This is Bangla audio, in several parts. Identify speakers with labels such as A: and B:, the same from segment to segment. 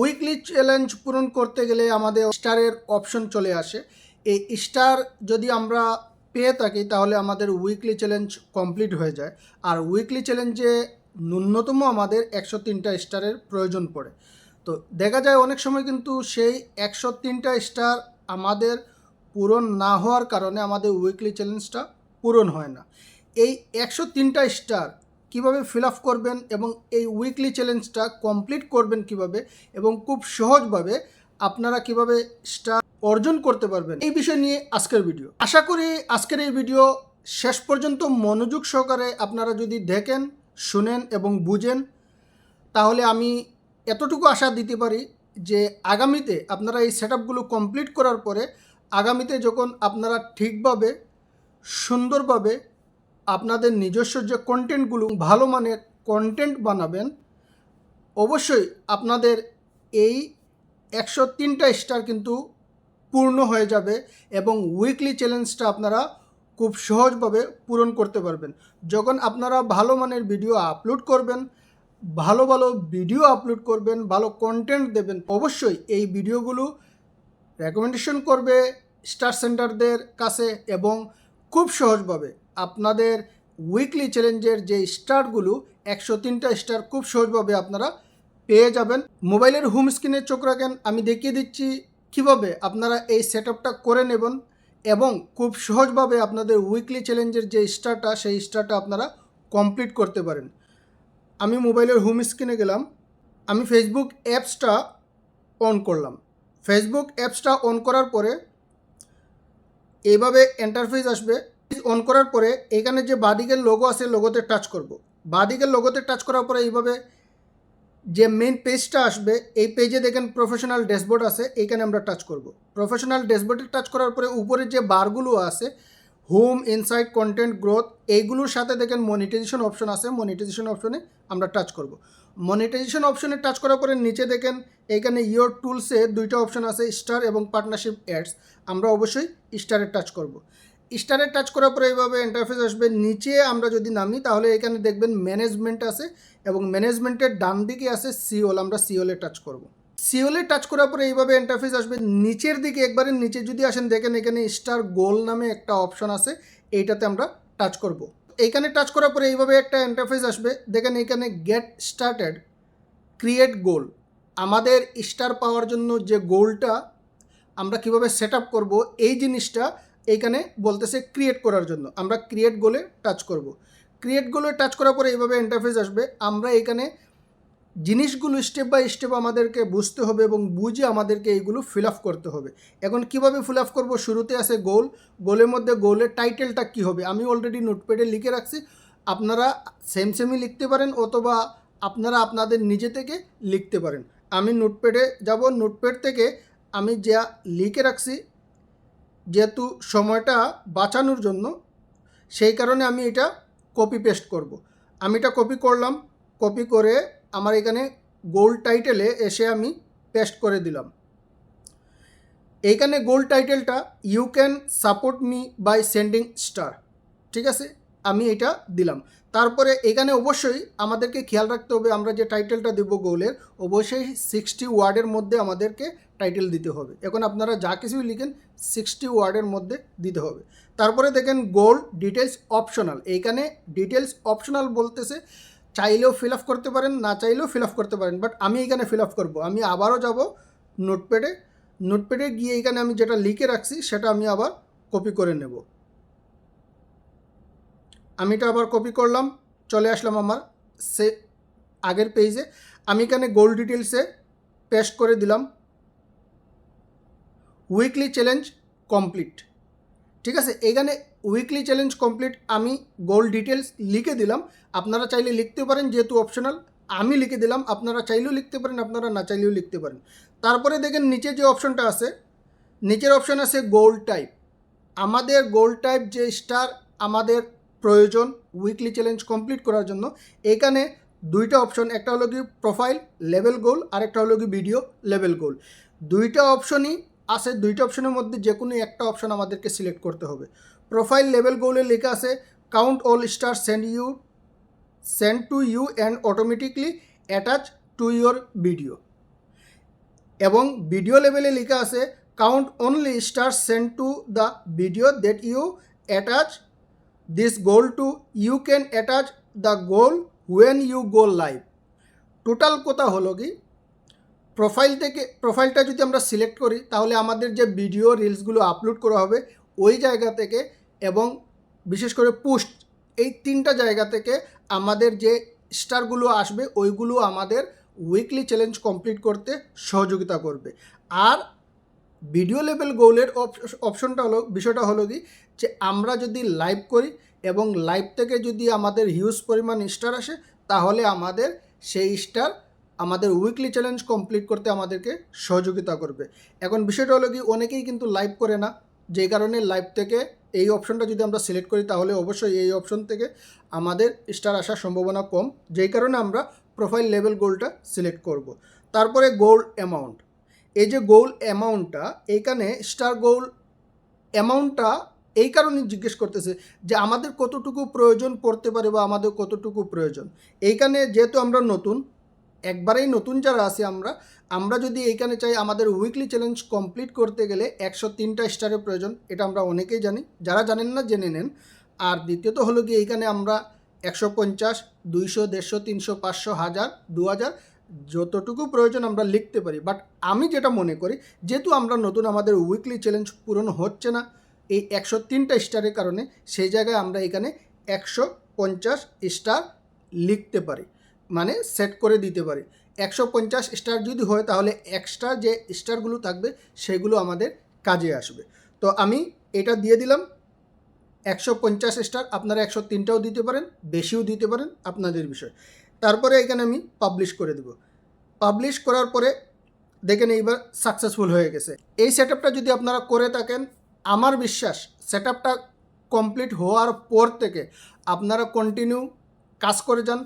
A: উইকলি চ্যালেঞ্জ পূরণ করতে গেলে আমাদের স্টারের অপশন চলে আসে। এই স্টার যদি আমরা পেয়ে থাকি, তাহলে আমাদের উইকলি চ্যালেঞ্জ কমপ্লিট হয়ে যায়। আর উইকলি চ্যালেঞ্জে ন্যূনতম আমাদের একশো তিনটা স্টারের প্রয়োজন পড়ে। তো দেখা যায় অনেক সময় কিন্তু সেই একশো তিনটা স্টার আমাদের পূরণ না হওয়ার কারণে আমাদের উইকলি চ্যালেঞ্জটা পূরণ হয় না। এই একশো তিনটা স্টার কীভাবে ফিল আপ করবেন এবং এই উইকলি চ্যালেঞ্জটা কমপ্লিট করবেন কীভাবে এবং খুব সহজভাবে আপনারা কীভাবে স্টার অর্জন করতে পারবেন এই বিষয় নিয়ে আজকের ভিডিও আশা করি আজকের এই ভিডিও শেষ পর্যন্ত মনোযোগ সহকারে আপনারা যদি দেখেন, শুনেন এবং বুঝেন, তাহলে আমি এতটুকু আশা দিতে পারি যে আগামীতে আপনারা এই সেট কমপ্লিট করার পরে আগামীতে যখন আপনারা ঠিকভাবে, সুন্দরভাবে আপনাদের নিজস্ব যে কন্টেন্টগুলো ভালো মানের কন্টেন্ট বানাবেন, অবশ্যই আপনাদের এই একশো তিনটা স্টার কিন্তু পূর্ণ হয়ে যাবে এবং উইকলি চ্যালেঞ্জটা আপনারা খুব সহজভাবে পূরণ করতে পারবেন। যখন আপনারা ভালো মানের ভিডিও আপলোড করবেন, ভালো ভালো ভিডিও আপলোড করবেন, ভালো কন্টেন্ট দেবেন, অবশ্যই এই ভিডিওগুলো রেকমেন্ডেশন করবে স্টার সেন্টারদের কাছে এবং খুব সহজভাবে। আপনাদের উইকলি চ্যালেঞ্জের যে স্টারগুলো, একশো তিনটা স্টার খুব সহজভাবে আপনারা পেয়ে যাবেন। মোবাইলের হোম স্ক্রিনে চোখ রাখেন, আমি দেখিয়ে দিচ্ছি কীভাবে আপনারা এই সেট করে নেবেন এবং খুব সহজভাবে আপনাদের উইকলি চ্যালেঞ্জের যে স্টারটা সেই স্টারটা আপনারা কমপ্লিট করতে পারেন। আমি মোবাইলের হোম স্ক্রিনে গেলাম, আমি ফেসবুক অ্যাপসটা অন করলাম। ফেসবুক অ্যাপসটা অন করার পরে এইভাবে এন্টারফেস আসবে। অন করার পরে এখানে যে বাদিকের লোগো আছে লোগোতে টাচ করব। বাদিকের লোগোতে টাচ করার পরে এইভাবে যে মেন পেজটা আসবে, এই পেজে দেখেন প্রফেশনাল ড্যাশবোর্ড আছে, এইখানে আমরা টাচ করব। প্রফেশনাল ড্যাশবোর্ডে টাচ করার পরে উপরে যে বারগুলো আছে হোম ইনসাইট কন্টেন্ট গ্রোথ এইগুলোর সাথে দেখেন মনিটাইজেশন অপশন আছে মনিটাইজেশন অপশনে আমরা টাচ করব। মনিটাইজেশন অপশনে টাচ করার পরে নিচে দেখেন এইখানে ইয়োর টুলসে দুইটা অপশন আছে স্টার এবং পার্টনারশিপ অ্যাডস আমরা অবশ্যই স্টারে টাচ করব। স্টারে টাচ করার পরে এইভাবে ইন্টারফেস আসবে। নিচে আমরা যদি নামি, তাহলে এখানে দেখবেন ম্যানেজমেন্ট আছে এবং ম্যানেজমেন্টের ডান দিকে আছে সিওল আমরা সিওলে টাচ করব। সিওলে টাচ করার পরে এইভাবে ইন্টারফেস আসবে। নিচের দিকে একবারে নিচে যদি আসেন, দেখেন এখানে স্টার গোল নামে একটা অপশন আছে, এইটাতে আমরা টাচ করব। এইখানে টাচ করার পরে এইভাবে একটা ইন্টারফেস আসবে। দেখেন এখানে গেট স্টার্টেড ক্রিয়েট গোল আমাদের স্টার পাওয়ার জন্য যে গোলটা আমরা কীভাবে সেট আপ করব, এই জিনিসটা এইখানে বলতেছে ক্রিয়েট করার জন্য। আমরা ক্রিয়েট গোলে টাচ করব। ক্রিয়েট গোলে টাচ করার পরে এইভাবে ইন্টারফেস আসবে। আমরা এখানে জিনিসগুলো স্টেপ বাই স্টেপ আমাদেরকে বুঝতে হবে এবং বুঝে আমাদেরকে এইগুলো ফিল আপ করতে হবে। এখন কীভাবে ফিল আপ করব? শুরুতে আছে গোল গোলের মধ্যে গোলের টাইটেলটা কি হবে? আমি অলরেডি নোটপ্যাডে লিখে রাখছি। আপনারা সেম সেমই লিখতে পারেন অথবা আপনারা আপনাদের নিজে থেকে লিখতে পারেন। আমি নোটপ্যাডে যাব। নোটপ্যাড থেকে আমি যা লিখে রাখছি যেহেতু সময়টা বাঁচানোর জন্য, সেই কারণে আমি এটা কপি পেস্ট করব। আমি এটা কপি করলাম কপি করে আমার এখানে গোল টাইটেলে এসে আমি পেস্ট করে দিলাম এইখানে গোল টাইটেলটা you can support me by sending star ঠিক আছে আমি এটা দিলাম। তারপরে এখানে অবশ্যই আমাদেরকে খেয়াল রাখতে হবে, আমরা যে টাইটেলটা দেব গোলের, অবশ্যই সিক্সটি ওয়ার্ডের মধ্যে আমাদেরকে টাইটেল দিতে হবে। এখন আপনারা যা কিছুই লিখেন সিক্সটি ওয়ার্ডের মধ্যে দিতে হবে। তারপরে দেখেন গোল ডিটেলস অপশনাল এইখানে ডিটেলস অপশনাল বলতেছে, চাইলেও ফিল আপ করতে পারেন, না চাইলেও ফিল আপ করতে পারেন বাট আমি এখানে ফিল আপ করব। আমি আবারও যাব নোটপ্যাডে নোটপ্যাডে গিয়ে এখানে আমি যেটা লিখে রাখছি, সেটা আমি আবার কপি করে নেব। আমি এটা আবার কপি করলাম, চলে আসলাম আমার সে আগের পেজে আমি এখানে গোল ডিটেলসে পেস্ট করে দিলাম। উইকলি চ্যালেঞ্জ কমপ্লিট ঠিক আছে, এখানে উইকলি চ্যালেঞ্জ কমপ্লিট আমি গোল ডিটেলস লিখে দিলাম। আপনারা চাইলে লিখতে পারেন, যেহেতু অপশনাল আমি লিখে দিলাম। আপনারা চাইলেও লিখতে পারেন, আপনারা না চাইলেও লিখতে পারেন। তারপরে দেখেন, নিচে যে অপশনটা আছে, নিচের অপশন আছে গোল টাইপ আমাদের গোল টাইপ যে স্টার আমাদের প্রয়োজন উইকলি চ্যালেঞ্জ কমপ্লিট করার জন্য। এখানে দুইটা অপশন একটা হলো কি প্রোফাইল লেভেল গোল আর একটা হলো কি ভিডিও লেভেল গোল দুইটা অপশনই আছে, দুইটা অপশনের মধ্যে যে কোনো একটা অপশন আমাদেরকে সিলেক্ট করতে হবে। প্রোফাইল লেভেল গোলে লেখা আছে count all star send you send to you and automatically attach to your video এবং ভিডিও লেভেলে লেখা আছে count only star send to the video that you attach this goal to you can attach the goal when you go live total কথা হলো কি? প্রোফাইল থেকে প্রোফাইলটা যদি আমরা সিলেক্ট করি, তাহলে আমাদের যে ভিডিও রিলসগুলো আপলোড করা হবে, ওই জায়গা থেকে এবং বিশেষ করে পোস্ট এই তিনটা জায়গা থেকে আমাদের যে স্টারগুলো আসবে, ওইগুলো আমাদের উইকলি চ্যালেঞ্জ কমপ্লিট করতে সহযোগিতা করবে। আর ভিডিও লেভেল গোলের অপশনটা হলো, বিষয়টা হলো কি? যে আমরা যদি লাইভ করি এবং লাইভ থেকে যদি আমাদের হিউজ পরিমাণ স্টার আসে, তাহলে আমাদের সেই স্টার আমাদের উইকলি চ্যালেঞ্জ কমপ্লিট করতে আমাদেরকে সহযোগিতা করবে। এখন বিষয়টা হলো কি, অনেকেই কিন্তু লাইভ করে না। যেই কারণে লাইভ থেকে এই অপশনটা যদি আমরা সিলেক্ট করি, তাহলে অবশ্যই এই অপশন থেকে আমাদের স্টার আসার সম্ভাবনা কম। যেই কারণে আমরা প্রোফাইল লেভেল গোলটা সিলেক্ট করব। তারপরে গোল অ্যামাউন্ট। এই যে গোল অ্যামাউন্টটা এইখানে স্টার গোল অ্যামাউন্টটা এই কারণে জিজ্ঞেস করতেছে যে আমাদের কতটুকু প্রয়োজন পড়তে পারে বা আমাদের কতটুকু প্রয়োজন। এইখানে যেহেতু আমরা নতুন, একবারেই নতুন যারা আছি আমরা আমরা যদি এইখানে চাই আমাদের উইকলি চ্যালেঞ্জ কমপ্লিট করতে গেলে একশো তিনটা স্টারের প্রয়োজন, এটা আমরা অনেকেই জানি। যারা জানেন না, জেনে নেন। আর দ্বিতীয়ত হলো কি এইখানে আমরা একশো পঞ্চাশ, দুইশো, দেড়শো, তিনশো, পাঁচশো, হাজার, দু হাজার, যতটুকু প্রয়োজন আমরা লিখতে পারি। বাট আমি যেটা মনে করি, যেহেতু আমরা নতুন, আমাদের উইকলি চ্যালেঞ্জ পূরণ হচ্ছে না এই একশো তিনটা স্টারের কারণে সেই জায়গায় আমরা এখানে একশো পঞ্চাশ স্টার লিখতে পারি মানে সেট করে দিতে পারি। একশো পঞ্চাশ স্টার যদি হয় তাহলে এক্সট্রা যে স্টারগুলো থাকবে সেগুলো আমাদের কাজে আসবে। তো আমি এটা দিয়ে দিলাম, একশো পঞ্চাশ স্টার আপনারা একশো তিনটাও দিতে পারেন, বেশিও দিতে পারেন আপনাদের বিষয়। তারপরে এখানে আমি পাবলিশ করে দেব। পাবলিশ করার পরে দেখেন এইবার সাকসেসফুল হয়ে গেছে। এই সেট যদি আপনারা করে থাকেন আমার বিশ্বাস সেট আপটা কমপ্লিট হওয়ার পর থেকে আপনারা কন্টিনিউ কাজ করে যান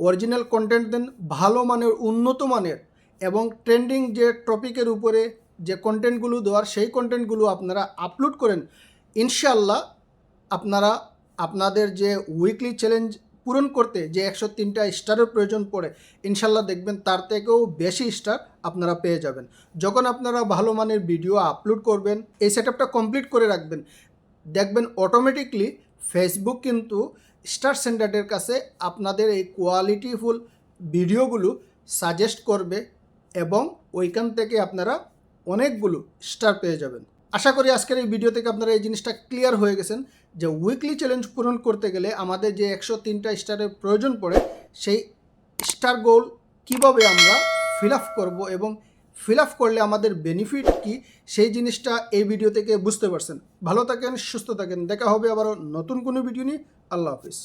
A: অরিজিনাল কন্টেন্ট দেন, ভালো মানের, উন্নত মানের এবং ট্রেন্ডিং যে টপিকের উপরে যে কন্টেন্টগুলো দেওয়ার সেই কন্টেন্টগুলো আপনারা আপলোড করেন ইনশাল্লাহ আপনারা আপনাদের যে উইকলি চ্যালেঞ্জ পূরণ করতে যে একশো তিনটা স্টারের প্রয়োজন পড়ে, ইনশাল্লাহ দেখবেন তার থেকেও বেশি স্টার আপনারা পেয়ে যাবেন। যখন আপনারা ভালো মানের ভিডিও আপলোড করবেন, এই সেট কমপ্লিট করে রাখবেন, দেখবেন অটোমেটিকলি ফেসবুক কিন্তু স্টার সেন্টারের কাছে আপনাদের এই কোয়ালিটিফুল ভিডিওগুলো সাজেস্ট করবে এবং ওইখান থেকে আপনারা অনেকগুলো স্টার পেয়ে যাবেন। আশা করি আজকের এই ভিডিও থেকে আপনারা এই জিনিসটা ক্লিয়ার হয়ে গেছেন যে উইকলি চ্যালেঞ্জ পূরণ করতে গেলে আমাদের যে একশো তিনটা স্টারের প্রয়োজন পড়ে, সেই স্টার গোল কীভাবে আমরা ফিল আপ করব এবং ফিল আপ করলে আমাদের বেনিফিট কি, সেই জিনিসটা এই ভিডিও থেকে বুঝতে পারছেন। ভালো থাকেন, সুস্থ থাকেন। দেখা হবে আবারও নতুন কোনো ভিডিও নিয়ে। আল্লাহ হাফিজ।